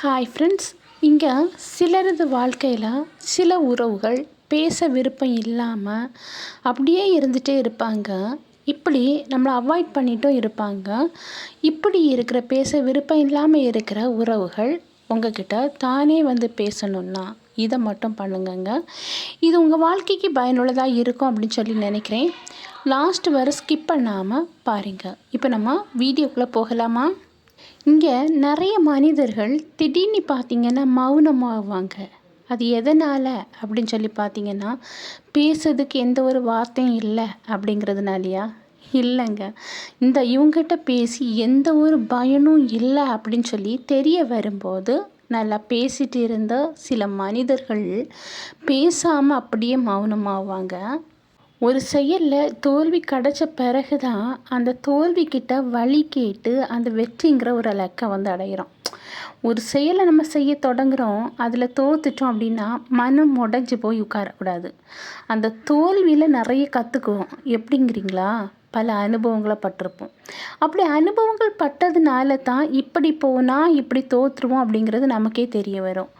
Hi friends இங்கே சிலரது வாழ்க்கையில் சில உறவுகள் பேச விருப்பம் இல்லாமல் அப்படியே இருந்துகிட்டே இருப்பாங்க. இப்படி நம்மளை அவாய்ட் பண்ணிட்டும் இருப்பாங்க. இப்படி இருக்கிற பேச விருப்பம் இல்லாமல் இருக்கிற உறவுகள் உங்ககிட்ட தானே வந்து பேசணுன்னா இதை மட்டும் பண்ணுங்கங்க. இது உங்கள் வாழ்க்கைக்கு பயனுள்ளதாக இருக்கும் அப்படின்னு சொல்லி நினைக்கிறேன். லாஸ்ட் வர ஸ்கிப் பண்ணாமல் பாருங்கள் இப்போ நம்ம வீடியோக்குள்ளே போகலாமா? இங்கே நிறைய மனிதர்கள் திடீர்னு பார்த்தீங்கன்னா மௌனமாவாங்க. அது எதனால் அப்படின்னு சொல்லி பார்த்தீங்கன்னா பேசுறதுக்கு எந்த ஒரு வார்த்தையும் இல்லை அப்படிங்கிறதுனாலயா? இல்லைங்க. இந்த இவங்ககிட்ட பேசி எந்த ஒரு பயனும் இல்லை அப்படின்னு சொல்லி தெரிய வரும்போது நல்லா பேசிகிட்டு இருந்த சில மனிதர்கள் பேசாமல் அப்படியே மௌனமாவாங்க. ஒரு செயலில் தோல்வி கிடைச்ச பிறகு தான் அந்த தோல்விக்கிட்ட வழி கேட்டு அந்த வெற்றிங்கிற ஒரு இலக்கை வந்து அடையிறோம். ஒரு செயலை நம்ம செய்ய தொடங்குகிறோம் அதில் தோத்துட்டோம் அப்படின்னா மனம் உடஞ்சி போய் உட்காரக்கூடாது. அந்த தோல்வியில் நிறைய கற்றுக்குவோம் எப்படிங்கிறீங்களா? பல அனுபவங்களை பட்டிருப்போம். அப்படி அனுபவங்கள் பட்டதுனால தான் இப்படி போனால் இப்படி தோற்றுருவோம் அப்படிங்கிறது நமக்கே தெரிய வரும்.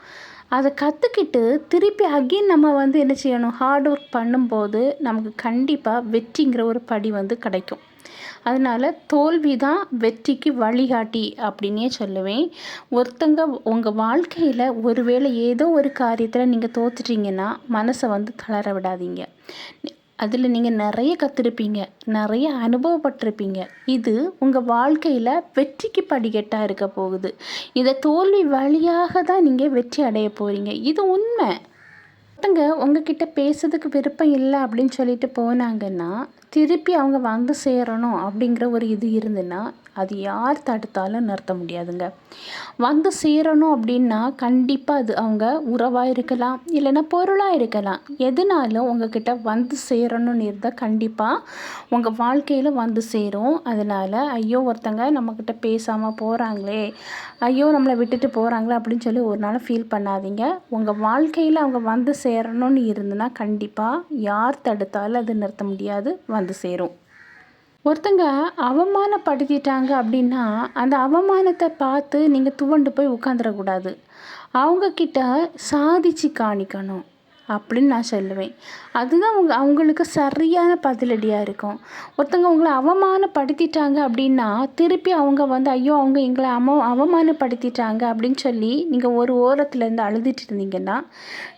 அதை கற்றுக்கிட்டு திருப்பி அகெயின் நம்ம வந்து என்ன செய்யணும்? ஹார்ட் ஒர்க் பண்ணும்போது நமக்கு கண்டிப்பாக வெற்றிங்கிற ஒரு படி வந்து கிடைக்கும். அதனால் தோல்வி தான் வெற்றிக்கு வழிகாட்டி அப்படின்னே சொல்லுவேன். ஒருத்தங்க உங்கள் வாழ்க்கையில் ஒருவேளை ஏதோ ஒரு காரியத்தில் நீங்கள் தோத்துட்டீங்கன்னா மனசை வந்து தளர விடாதீங்க. அதில் நீங்கள் நிறைய கற்றுருப்பீங்க நிறைய அனுபவப்பட்டிருப்பீங்க. இது உங்கள் வாழ்க்கையில் வெற்றிக்கு படிக்கட்டாக இருக்க போகுது. இதை தோல்வி வழியாக தான் நீங்கள் வெற்றி அடைய போகிறீங்க இது உண்மை. ஒருத்தங்க உங்ககிட்ட பேசுறதுக்கு விருப்பம் இல்லை அப்படின்னு சொல்லிட்டு போனாங்கன்னா திருப்பி அவங்க வந்து சேரணும் அப்படிங்கிற ஒரு இது இருந்துன்னா அது யார் தடுத்தாலும் நிறுத்த முடியாதுங்க. வந்து சேரணும் அப்படின்னா கண்டிப்பாக அது அவங்க உறவாக இருக்கலாம் இல்லைன்னா பொருளாக இருக்கலாம். எதுனாலும் உங்ககிட்ட வந்து சேரணும்னு இருந்தால் கண்டிப்பாக உங்கள் வாழ்க்கையில் வந்து சேரும். அதனால் ஐயோ ஒருத்தங்க நம்மக்கிட்ட பேசாமல் போகிறாங்களே ஐயோ நம்மளை விட்டுட்டு போகிறாங்களே அப்படின்னு சொல்லி ஒரு நாள் ஃபீல் பண்ணாதீங்க. உங்கள் வாழ்க்கையில் அவங்க வந்து சேரணும்னு இருந்துன்னா கண்டிப்பாக யார் தடுத்தாலும் அது நிறுத்த முடியாது வந்து சேரும். ஒருத்தங்க அவமானப்படுத்திட்டாங்க அப்படின்னா அந்த அவமானத்தை பார்த்து நீங்கள் துவண்டு போய் உட்காந்துடக்கூடாது அவங்கக்கிட்ட சாதிச்சு காணிக்கணும். அப்படின்னு நான் சொல்லுவேன். அதுதான் அவங்க அவங்களுக்கு சரியான பதிலடியாக இருக்கும். ஒருத்தவங்க உங்களை அவமானப்படுத்திட்டாங்க அப்படின்னா திருப்பி அவங்க வந்து ஐயோ அவங்க எங்களை அம அவமானப்படுத்திட்டாங்க அப்படின்னு சொல்லி நீங்கள் ஒரு ஓரத்துலேருந்து அழுதுட்டு இருந்தீங்கன்னா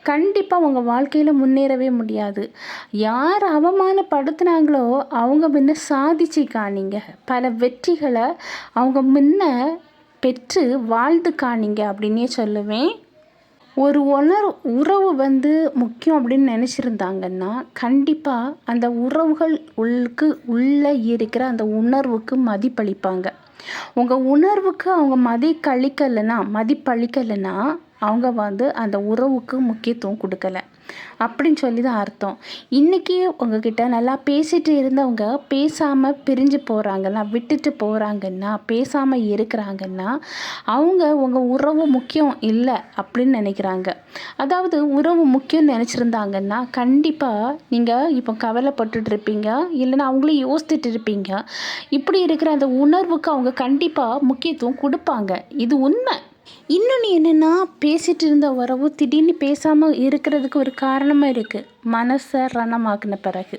கண்டிப்பாக உங்கள் வாழ்க்கையில் முன்னேறவே முடியாது. யார் அவமானப்படுத்தினாங்களோ அவங்க முன்ன சாதிச்சு காணிங்க. பல வெற்றிகளை அவங்க முன்ன பெற்று வாழ்ந்து காணீங்க அப்படின்னே சொல்லுவேன். ஒரு உணர் உறவு வந்து முக்கியம் அப்படின்னு நினச்சிருந்தாங்கன்னா கண்டிப்பாக அந்த உறவுகள் உள்ளுக்கு உள்ளே இருக்கிற அந்த உணர்வுக்கு மதிப்பளிப்பாங்க. உங்கள் உணர்வுக்கு அவங்க மதிக்களிக்கலைன்னா மதிப்பளிக்கலைன்னா அவங்க வந்து அந்த உறவுக்கு முக்கியத்துவம் கொடுக்கல. அப்படின்னு சொல்லி தான் அர்த்தம். இன்றைக்கி உங்ககிட்ட நல்லா பேசிட்டு இருந்தவங்க பேசாமல் பிரிஞ்சு போகிறாங்கன்னா விட்டுட்டு போகிறாங்கன்னா பேசாமல் இருக்கிறாங்கன்னா அவங்க உங்கள் உறவு முக்கியம் இல்லை அப்படின்னு நினைக்கிறாங்க. அதாவது உறவு முக்கியம்னு நினச்சிருந்தாங்கன்னா கண்டிப்பாக நீங்கள் இப்போ கவலைப்பட்டுட்டு இருப்பீங்க. இல்லைன்னா அவங்களே யோசிச்சுட்டு இருப்பீங்க. இப்படி இருக்கிற அந்த உணர்வுக்கு அவங்க கண்டிப்பாக முக்கியத்துவம் கொடுப்பாங்க. இது உண்மை. இன்னொன்று என்னென்னா பேசிகிட்டு இருந்த உறவு திடீர்னு பேசாமல் இருக்கிறதுக்கு ஒரு காரணமாக இருக்குது மனசை ரணமாக்கின பிறகு.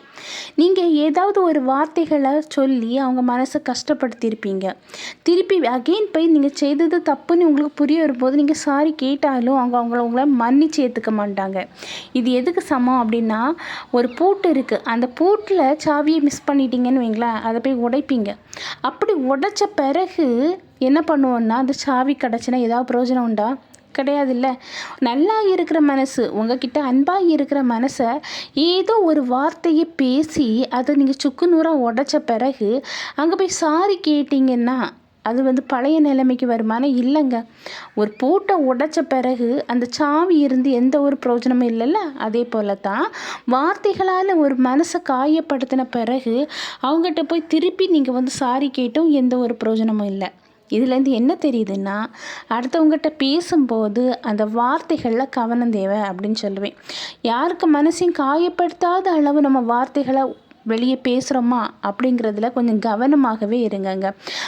நீங்கள் ஏதாவது ஒரு வார்த்தைகளை சொல்லி அவங்க மனசை கஷ்டப்படுத்தியிருப்பீங்க. திருப்பி அகெயின் போய் நீங்கள் செய்தது தப்புன்னு உங்களுக்கு புரிய வரும்போது நீங்கள் சாரி கேட்டாலும் அவங்க அவங்கள உங்களை மன்னிச்சு ஏற்றுக்க மாட்டாங்க. இது எதுக்கு சமம் அப்படின்னா ஒரு பூட்டு இருக்குது அந்த பூட்டில் சாவியை மிஸ் பண்ணிட்டீங்கன்னு வைங்களேன். அதை போய் உடைப்பீங்க. அப்படி உடைச்ச பிறகு என்ன பண்ணுவோன்னா அந்த சாவி கிடச்சினா ஏதாவது பிரயோஜனம் உண்டா? கிடையாது இல்லை நல்லா இருக்கிற மனசு உங்ககிட்ட அன்பாக இருக்கிற மனசை ஏதோ ஒரு வார்த்தையை பேசி அதை நீங்கள் சுக்கு நூறாக உடச்ச பிறகு அங்கே போய் சாரி கேட்டிங்கன்னா அது வந்து பழைய நிலைமைக்கு வருமானம் இல்லைங்க. ஒரு பூட்டை உடைச்ச பிறகு அந்த சாவி இருந்து எந்த ஒரு பிரயோஜனமும் இல்லைல்ல? அதே போல தான் வார்த்தைகளால் ஒரு மனசை காயப்படுத்தின பிறகு அவங்ககிட்ட போய் திருப்பி நீங்கள் வந்து சாரி கேட்டும் எந்த ஒரு பிரயோஜனமும் இல்லை. இதுலேருந்து என்ன தெரியுதுன்னா அடுத்தவங்ககிட்ட பேசும்போது அந்த வார்த்தைகளில் கவனம் தேவை அப்படின்னு சொல்லுவேன். யாருக்கு மனசையும் காயப்படுத்தாத அளவு நம்ம வார்த்தைகளை வெளியே பேசுகிறோமா அப்படிங்கிறதுல கொஞ்சம் கவனமாகவே இருங்கங்க.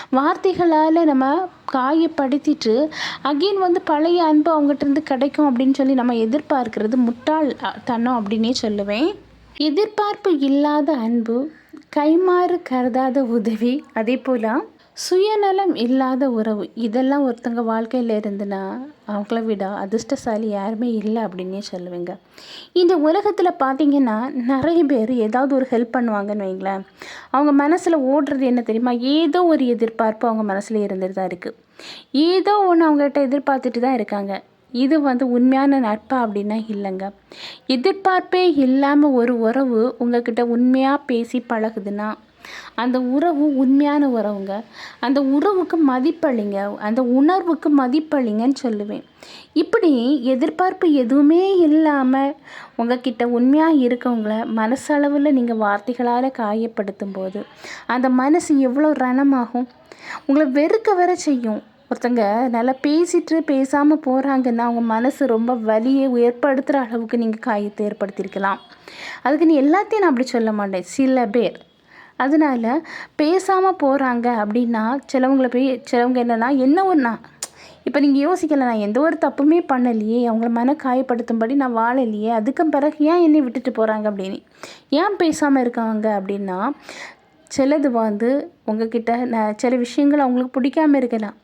வார்த்தைகளால் நம்ம காயப்படுத்திட்டு அகெயின் வந்து பழைய அன்பு அவங்ககிட்ட இருந்து கிடைக்கும் அப்படின்னு சொல்லி நம்ம எதிர்பார்க்கிறது முட்டாள் தனம் அப்படின்னே சொல்லுவேன். எதிர்பார்ப்பு இல்லாத அன்பு கைமாறு கருதாத உதவி அதே போல் சுயநலம் இல்லாத உறவு. இதெல்லாம் ஒருத்தங்க வாழ்க்கையில் இருந்துன்னா அவங்கள விட அதிர்ஷ்டசாலி யாருமே இல்லை அப்படின்னே சொல்லுவேங்க. இந்த உலகத்தில் பார்த்தீங்கன்னா நிறைய பேர் ஏதாவது ஒரு ஹெல்ப் பண்ணுவாங்கன்னு வைங்களேன். அவங்க மனசில் ஓடுறது என்ன தெரியுமா? ஏதோ ஒரு எதிர்பார்ப்பு அவங்க மனசில் இருந்துட்டு தான் இருக்குது ஏதோ ஒன்று அவங்ககிட்ட எதிர்பார்த்துட்டு தான் இருக்காங்க. இது வந்து உண்மையான நட்பா அப்படின்னா இல்லைங்க. எதிர்பார்ப்பே இல்லாமல் ஒரு உறவு உங்ககிட்ட உண்மையாக பேசி பழகுதுன்னா அந்த உறவு உண்மையான உறவுங்க. அந்த உறவுக்கு மதிப்பளிங்க. அந்த உணர்வுக்கு மதிப்பளிங்கன்னு சொல்லுவேன். இப்படி எதிர்பார்ப்பு எதுவுமே இல்லாமல் உங்ககிட்ட உண்மையாக இருக்கவங்கள மனசளவில் நீங்கள் வார்த்தைகளால் காயப்படுத்தும் போது அந்த மனசு எவ்வளோ ரணமாகும்? உங்களை வெறுக்க வர செய்யும். ஒருத்தங்க நல்லா பேசிட்டு பேசாமல் போகிறாங்கன்னா அவங்க மனசு ரொம்ப வலியை ஏற்படுத்துகிற அளவுக்கு நீங்கள் காயத்தை ஏற்படுத்தியிருக்கலாம். அதுக்கு நீ எல்லாத்தையும் நான் அப்படி சொல்ல மாட்டேன். சில பேர் அதனால் பேசாமல் போகிறாங்க அப்படின்னா சிலவங்களை போய் சிலவங்க என்னென்னா என்ன ஒன்றா இப்போ நீங்கள் யோசிக்கலை நான் எந்த ஒரு தப்புமே பண்ணலையே அவங்கள மன காயப்படுத்தும்படி நான் வாழலையே அதுக்கு பிறகு ஏன் என்னை விட்டுட்டு போகிறாங்க அப்படின்னு? ஏன் பேசாமல் இருக்காங்க அப்படின்னா சிலது வந்து உங்ககிட்ட நான் சில விஷயங்கள் அவங்களுக்கு பிடிக்காம இருக்கலாம்.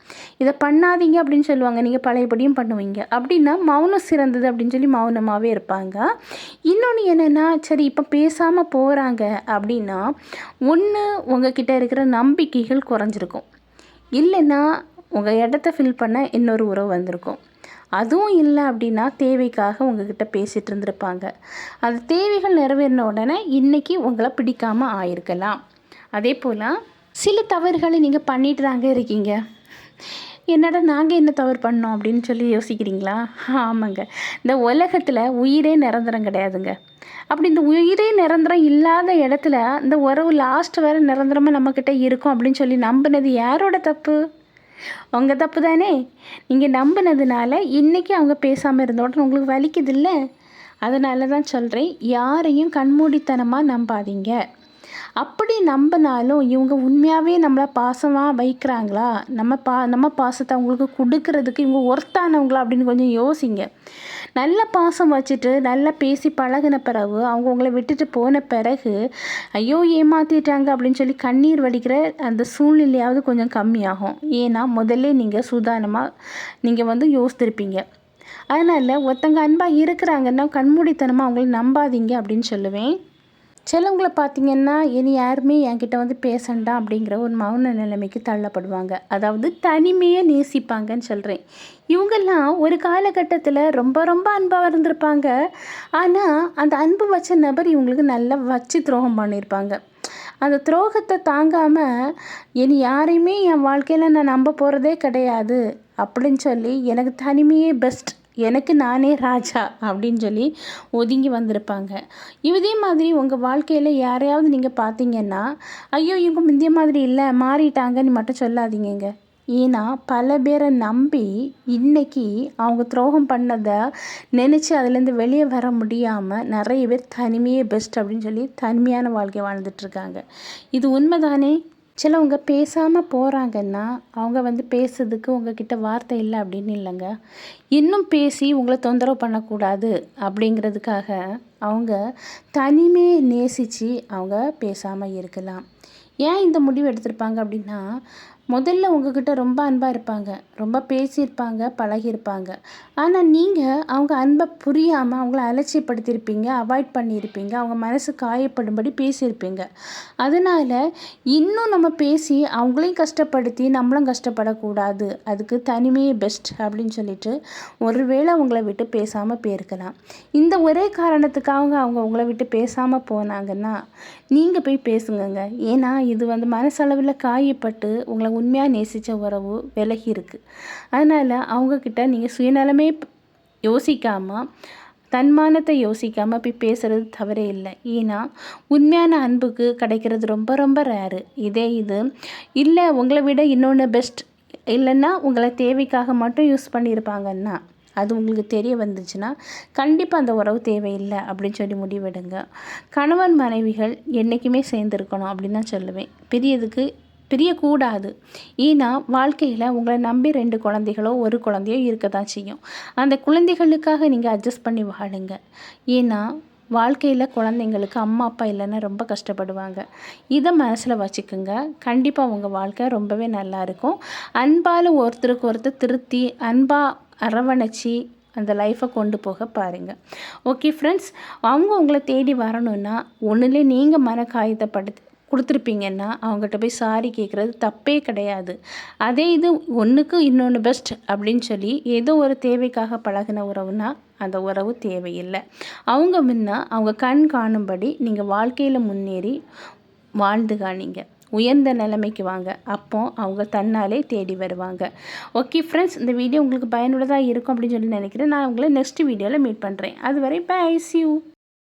இதை பண்ணாதீங்க அப்படின்னு சொல்லுவாங்க. நீங்கள் பழையபடியும் பண்ணுவீங்க. அப்படின்னா மௌனம் சிறந்தது அப்படின்னு சொல்லி மௌனமாகவே இருப்பாங்க. இன்னொன்று என்னென்னா சரி இப்போ பேசாமல் போகிறாங்க அப்படின்னா ஒன்று உங்ககிட்ட இருக்கிற நம்பிக்கைகள் குறைஞ்சிருக்கும். இல்லைன்னா உங்கள் இடத்த ஃபில் பண்ண இன்னொரு உறவு வந்திருக்கும். அதுவும் இல்லை அப்படின்னா தேவைக்காக உங்ககிட்ட பேசிகிட்டு இருந்திருப்பாங்க. அது தேவைகள் நிறைவேறின உடனே இன்றைக்கி உங்களை பிடிக்காமல் ஆயிருக்கலாம். அதே போல் சில தவறுகளை நீங்கள் பண்ணிட்டு தாங்க இருக்கீங்க. என்னடா நாங்கள் என்ன தவறு பண்ணோம் அப்படின்னு சொல்லி யோசிக்கிறீங்களா? ஆமாங்க. இந்த உலகத்தில் உயிரே நிரந்தரம் கிடையாதுங்க. அப்படி இந்த உயிரே நிரந்தரம் இல்லாத இடத்துல இந்த உறவு லாஸ்ட் வரை நிரந்தரமாக நம்மக்கிட்ட இருக்கும் அப்படின்னு சொல்லி நம்பினது யாரோட தப்பு? உங்கள் தப்பு தானே. நீங்கள் நம்பினதுனால இன்றைக்கி அவங்க பேசாமல் இருந்த உடனே உங்களுக்கு வலிக்குது இல்லை? அதனால தான் சொல்கிறேன் யாரையும் கண்மூடித்தனமாக நம்பாதீங்க. அப்படி நம்பினாலும் இவங்க உண்மையாகவே நம்மளை பாசமாக வைக்கிறாங்களா? நம்ம பா நம்ம பாசத்தை அவங்களுக்கு கொடுக்கறதுக்கு இவங்க ஒர்த்தானவங்களா அப்படின்னு கொஞ்சம் யோசிங்க. நல்ல பாசம் வச்சுட்டு நல்லா பேசி பழகின பிறகு அவங்க உங்களை விட்டுட்டு போன பிறகு ஐயோ ஏமாற்றிட்டாங்க அப்படின்னு சொல்லி கண்ணீர் வடிக்கிற அந்த சூழ்நிலையாவது கொஞ்சம் கம்மியாகும். ஏன்னா முதல்ல நீங்கள் சுதானமாக நீங்கள் வந்து யோசித்திருப்பீங்க. அதனால் ஒருத்தங்க அன்பாக இருக்கிறாங்கன்னா கண்மூடித்தனமாக அவங்கள நம்பாதீங்க அப்படின்னு சொல்லுவேன். சிலவங்களை பார்த்திங்கன்னா இனி யாருமே என்கிட்ட வந்து பேசண்டா அப்படிங்கிற ஒரு மௌன நிலைமைக்கு தள்ளப்படுவாங்க. அதாவது தனிமையை நேசிப்பாங்கன்னு சொல்கிறேன் இவங்கெல்லாம் ஒரு காலகட்டத்தில் ரொம்ப ரொம்ப அன்பாக இருந்திருப்பாங்க ஆனால் அந்த அன்பு வச்ச நபர் இவங்களுக்கு நல்லா வச்சு துரோகம் பண்ணியிருப்பாங்க அந்த துரோகத்தை தாங்காமல் இனி யாரையுமே என் வாழ்க்கையில் நான் நம்ப போகிறதே கிடையாது அப்படின்னு சொல்லி எனக்கு தனிமையே பெஸ்ட் எனக்கு நானே ராஜா அப்படின்னு சொல்லி ஒதுங்கி வந்திருப்பாங்க. இதே மாதிரி உங்கள் வாழ்க்கையில் யாரையாவது நீங்கள் பார்த்தீங்கன்னா ஐயோ இவங்க முந்தைய மாதிரி இல்லை மாறிட்டாங்கன்னு மட்டும் சொல்லாதீங்க ஏன்னா பல பேரை நம்பி இன்னைக்கு அவங்க துரோகம் பண்ணதை நினச்சி அதுலேருந்து வெளியே வர முடியாமல் நிறைய பேர் தனிமையே பெஸ்ட் அப்படின்னு சொல்லி தனிமையான வாழ்க்கை வாழ்ந்துட்டுருக்காங்க இது உண்மைதானே? சிலவங்க பேசாமல் போகிறாங்கன்னா அவங்க வந்து பேசுறதுக்கு உங்ககிட்ட வார்த்தை இல்லை அப்படின்னு இல்லைங்க. இன்னும் பேசி உங்களை தொந்தரவு பண்ணக்கூடாது அப்படிங்கிறதுக்காக அவங்க தனிமையை நேசித்து அவங்க பேசாமல் இருக்கலாம். ஏன் இந்த முடிவு எடுத்திருப்பாங்க அப்படின்னா முதல்ல உங்ககிட்ட ரொம்ப அன்பாக இருப்பாங்க. ரொம்ப பேசியிருப்பாங்க பழகியிருப்பாங்க. ஆனால் நீங்கள் அவங்க அன்பை புரியாமல் அவங்கள அலட்சியப்படுத்தியிருப்பீங்க அவாய்ட் பண்ணியிருப்பீங்க அவங்க மனசு காயப்படும்படி பேசியிருப்பீங்க. அதனால் இன்னும் நம்ம பேசி அவங்களையும் கஷ்டப்படுத்தி நம்மளும் கஷ்டப்படக்கூடாது. அதுக்கு தனிமையே பெஸ்ட் அப்படின்னு சொல்லிட்டு ஒருவேளை உங்களை விட்டு பேசாமல் போயிருக்கலாம். இந்த ஒரே காரணத்துக்காக அவங்க உங்களை விட்டு பேசாமல் போனாங்கன்னா நீங்கள் போய் பேசுங்கங்க. ஏன்னா இது வந்து மனசளவில் காயப்பட்டு உங்களை உண்மையாக நேசித்த உறவு விலகி இருக்குது அதனால் அவங்கக்கிட்ட நீங்கள் சுயநலமே யோசிக்காமல் தன்மானத்தை யோசிக்காமல் போய் பேசுகிறது தவறே இல்லை. ஏன்னா உண்மையான அன்புக்கு கிடைக்கிறது ரொம்ப ரொம்ப ரேரு இதே இது இல்லை உங்களை விட இன்னொன்று பெஸ்ட் இல்லைன்னா உங்களை தேவைக்காக மட்டும் யூஸ் பண்ணியிருப்பாங்கன்னா அது உங்களுக்கு தெரிய வந்துச்சுன்னா கண்டிப்பாக அந்த உறவு தேவையில்லை அப்படின்னு சொல்லி முடிவெடுங்க. கணவன் மனைவிகள் என்றைக்குமே சேர்ந்துருக்கணும் அப்படின்னு தான் சொல்லுவேன். பெரியதுக்கு பிரியக்கூடாது. ஏன்னா வாழ்க்கையில் உங்களை நம்பி ரெண்டு குழந்தைகளோ ஒரு குழந்தையோ இருக்க தான் செய்யும். அந்த குழந்தைகளுக்காக நீங்கள் அட்ஜஸ்ட் பண்ணி வாழுங்க. ஏன்னா வாழ்க்கையில் குழந்தைங்களுக்கு அம்மா அப்பா இல்லைன்னா ரொம்ப கஷ்டப்படுவாங்க. இதை மனசில் வச்சுக்கோங்க. கண்டிப்பாக உங்கள் வாழ்க்கை ரொம்பவே நல்லாயிருக்கும் அன்பால் ஒருத்தருக்கு ஒருத்தர் திருத்தி அன்பாக அரவணைச்சி அந்த லைஃப்பை கொண்டு போக பாருங்கள் ஓகே ஃப்ரெண்ட்ஸ் அவங்க உங்களை தேடி வரணுன்னா ஒன்றுலே நீங்கள் மன காயத்தைப்படுத்தி கொடுத்துருப்பீங்கன்னா அவங்ககிட்ட போய் சாரி கேட்குறது தப்பே கிடையாது. அதே இது ஒன்றுக்கு இன்னொன்று பெஸ்ட் அப்படின்னு சொல்லி ஏதோ ஒரு தேவைக்காக பழகின உறவுனா அந்த உறவு தேவையில்லை. அவங்க முன்ன அவங்க கண் காணும்படி நீங்கள் வாழ்க்கையில் முன்னேறி வாழ்ந்து காணிங்க உயர்ந்த நிலைமைக்கு வாங்க. அப்போ அவங்க தன்னாலே தேடி வருவாங்க. ஓகே ஃப்ரெண்ட்ஸ் இந்த வீடியோ உங்களுக்கு பயனுள்ளதாக இருக்கும் அப்படின்னு சொல்லி நினைக்கிறேன். நான் உங்களை நெக்ஸ்ட் வீடியோவில் மீட் பண்ணுறேன் அதுவரை பை ஐசியூ